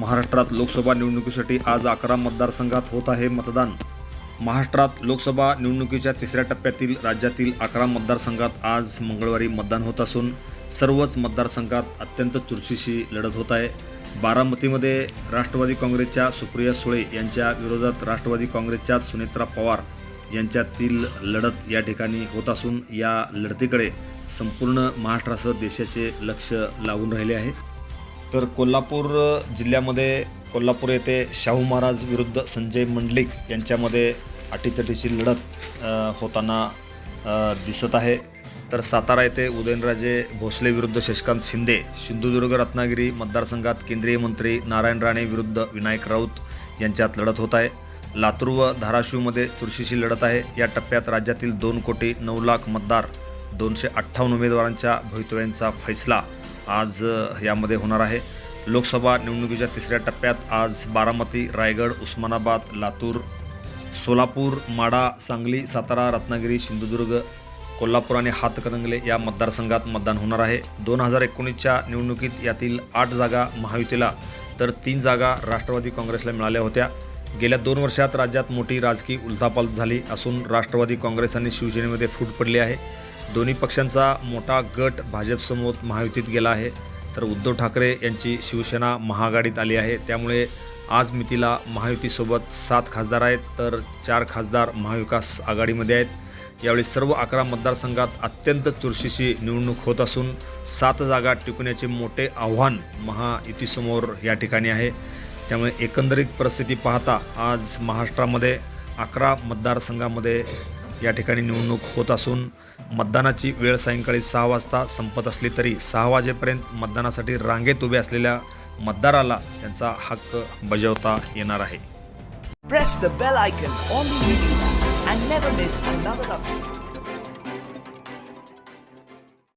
महाराष्ट्रात लोकसभा निवडणुकीसाठी आज अकरा मतदारसंघात होत आहे मतदान. महाराष्ट्रात लोकसभा निवडणुकीच्या तिसऱ्या टप्प्यातील राज्यातील अकरा मतदारसंघात आज मंगळवारी मतदान होत असून सर्वच मतदारसंघात अत्यंत चुरशीशी लढत होत आहे. बारामतीमध्ये राष्ट्रवादी काँग्रेसच्या सुप्रिया सुळे यांच्या विरोधात राष्ट्रवादी काँग्रेसच्या सुनेत्रा पवार यांच्यातील लढत या ठिकाणी होत असून या लढतीकडे संपूर्ण महाराष्ट्रासह देशाचे लक्ष लागून राहिले आहे. तर कोल्हापूर जिल्ह्यामध्ये कोल्हापूर येथे शाहू महाराज विरुद्ध संजय मंडलिक यांच्यामध्ये अटीतटीची लढत होताना दिसत आहे. तर सातारा येथे उदयनराजे भोसले विरुद्ध शशिकांत शिंदे सिंधुदुर्ग रत्नागिरी मतदारसंघात केंद्रीय मंत्री नारायण राणे विरुद्ध विनायक राऊत यांच्यात लढत होत आहे. लातूर व धाराशिवमध्ये चुरशीची लढत आहे. या टप्प्यात राज्यातील दोन कोटी नऊ लाख मतदार दोनशे अठ्ठावन्न उमेदवारांच्या भवितव्यांचा फैसला आज यामध्ये होणार आहे. लोकसभा निवडणुकीच्या तिसऱ्या टप्प्यात आज बारामती रायगड उस्मानाबाद लातूर सोलापूर माडा सांगली सातारा रत्नागिरी सिंधुदुर्ग कोल्हापूर आणि हातकणंगले या मतदारसंघात मतदान होणार आहे. दोन हजार एकोणीसच्या निवडणुकीत यातील आठ जागा महायुतीला तर तीन जागा राष्ट्रवादी काँग्रेसला मिळाल्या होत्या. गेल्या दोन वर्षात राज्यात मोठी राजकीय उलथापालथ झाली असून राष्ट्रवादी काँग्रेस आणि शिवसेनेमध्ये फूट पडली आहे. दोन्ही पक्षांचा मोठा गट भाजपसमोर महायुतीत गेला आहे. तर उद्धव ठाकरे यांची शिवसेना महाआघाडीत आली आहे. त्यामुळे आज मितीला महायुतीसोबत सात खासदार आहेत तर चार खासदार महाविकास आघाडीमध्ये आहेत. यावेळी सर्व अकरा मतदारसंघात अत्यंत चुरशीची निवडणूक होत असून सात जागा टिकवण्याचे मोठे आव्हान महायुतीसमोर या ठिकाणी आहे. त्यामुळे एकंदरीत परिस्थिती पाहता आज महाराष्ट्रामध्ये अकरा मतदारसंघामध्ये या ठिकाणी निवडणूक होत असून मतदानाची वेळ सायंकाळी सहा वाजता संपत असली तरी सहा वाजेपर्यंत मतदानासाठी रांगेत उभे असलेल्या मतदाराला त्यांचा हक्क बजावता येणार आहे.